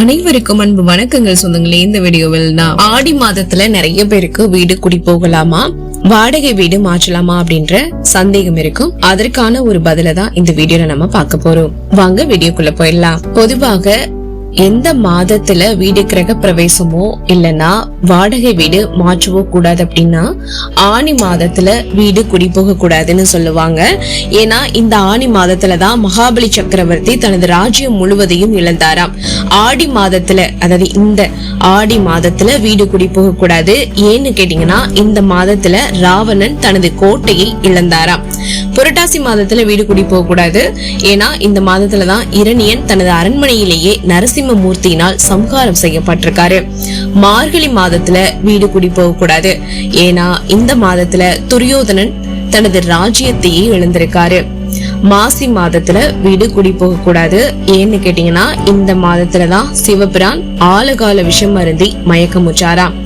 அனைவருக்கும் அன்பு வணக்கங்கள் சொந்தங்களே. இந்த வீடியோவில் நான் ஆடி மாதத்துல நிறைய பேருக்கு வீடு குடி போகலாமா? வாடகை வீடு மாற்றலாமா அப்படின்ற சந்தேகம் இருக்கும். அதற்கான ஒரு பதில தான் இந்த வீடியோல நம்ம பார்க்க போறோம். வாங்க வீடியோக்குள்ள போயிடலாம். பொதுவாக எந்த மாதத்துல வீடு கிரக பிரவேசமோ இல்லனா வாடகை வீடு மாற்றவோ கூடாது அப்படின்னா ஆணி மாதத்துல வீடு குடி போக கூடாதுன்னு சொல்லுவாங்க. ஏன்னா இந்த ஆணி மாதத்துல தான் மகாபலி சக்கரவர்த்தி தனது ராஜ்யம் முழுவதையும் இழந்தாராம். ஆடி மாதத்துல அதாவது இந்த ஆடி மாதத்துல வீடு குடி போக கூடாது. ஏன்னு கேட்டீங்கன்னா இந்த மாதத்துல ராவணன் தனது கோட்டையை இழந்தாராம். புரட்டாசி மாதத்துல வீடு குடி போக கூடாது. ஏன்னா இந்த மாதத்துல தான் இரணியன் தனது அரண்மனையிலேயே நரசிம்ம மூர்த்தியினால் சம்ஹாரம் செய்யப்பட்டிருக்காரு. மார்கழி மாதத்துல வீடு குடி போக கூடாது. ஏன்னா இந்த மாதத்துல துரியோதனன் தனது ராஜ்யத்தையே இழந்திருக்காரு. மாசி மாதத்துல வீடு குடி போக கூடாது. ஏன்னு கேட்டீங்கன்னா இந்த மாதத்துலதான் சிவபிரான் ஆலகால விஷம் அருந்தி மயக்கமுச்சாராம்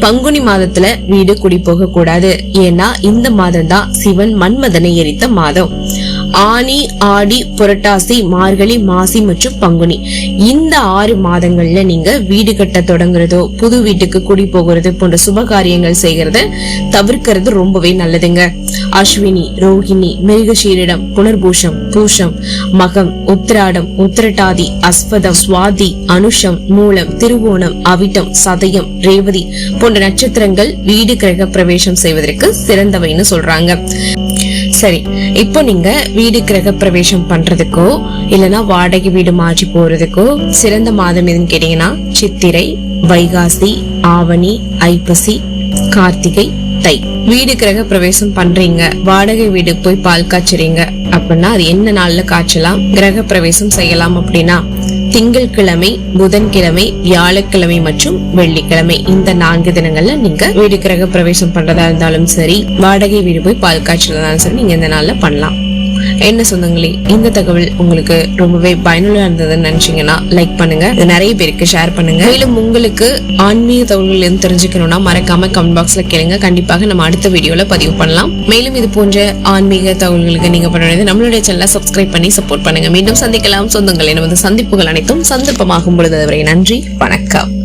பங்குனி மாதத்துல வீடு குடி போக கூடாது ஏன்னா இந்த மாதம் தான் சிவன் மன்மதனை எரித்த மாதம். ஆனி ஆடி புரட்டாசி மார்கழி மாசி மற்றும் பங்குனி. இந்த ஆறு மாதங்கள்ல நீங்க வீடு கட்ட தொடங்குறதோ புது வீட்டுக்கு குடி போகிறது போன்ற சுப காரியங்கள் செய்கிறத தவிர்க்கிறது ரொம்பவே நல்லதுங்க. அஸ்வினி ரோஹிணி மிருகசீரிடம் புனர்பூஷம் பூஷம் மகம் உத்திராடம் உத்திரட்டாதி அஸ்வதம் சுவாதி அனுஷம் மூலம் திருவோணம் அவிட்டம் சதயம் ரேவதி போன்ற நட்சத்திரங்கள் வீடு கிரக பிரவேசம் செய்வதற்கு சிறந்தவைன்னு சொல்றாங்க. சரி இப்போ நீங்க வீடு கிரக பிரவேசம் பண்றதுக்கோ இல்லனா வாடகை வீடு மாற்றி போறதுக்கோ சிறந்த மாதம் எதுன்னு கேட்டீங்கன்னா சித்திரை வைகாசி ஆவணி ஐப்பசி கார்த்திகை தை. வீடு கிரக பிரவேசம் பண்றீங்க வாடகை வீடு போய் பால் காய்ச்சறீங்க அப்படின்னா அது என்ன நாள்ல காய்ச்சலாம் கிரக பிரவேசம் செய்யலாம் அப்படின்னா திங்கட்கிழமை புதன்கிழமை வியாழக்கிழமை மற்றும் வெள்ளிக்கிழமை. இந்த நான்கு தினங்கள்ல நீங்க வீடு கிரக பிரவேசம் பண்றதா இருந்தாலும் சரி வாடகை வீடு போய் பால் காய்ச்சலா இருந்தாலும் சரி நீங்க இந்த நாள்ல பண்ணலாம். என்ன சொந்தங்களே இந்த தகவல் உங்களுக்கு ரொம்பவே பயனுள்ள இருந்ததுன்னு நினைச்சீங்கன்னா லைக் பண்ணுங்க. இது நிறைய பேருக்கு ஷேர் பண்ணுங்க. மேலும் உங்களுக்கு ஆன்மீக தகவல்கள் எதுவும் தெரிஞ்சுக்கணும்னா மறக்காம கமெண்ட் பாக்ஸ்ல கேளுங்க. கண்டிப்பாக நம்ம அடுத்த வீடியோல பதிவு பண்ணலாம். மேலும் இது போன்ற ஆன்மீக தகவல்களுக்கு நீங்க பண்ண நம்மளுடைய சேனலை சப்ஸ்கிரைப் பண்ணி சப்போர்ட் பண்ணுங்க. மீண்டும் சந்திக்கலாம். சொந்தங்களே நமது சந்திப்புகள் அனைத்தும் சந்தர்ப்பமாகும் பொழுது அதுவரை நன்றி. வணக்கம்.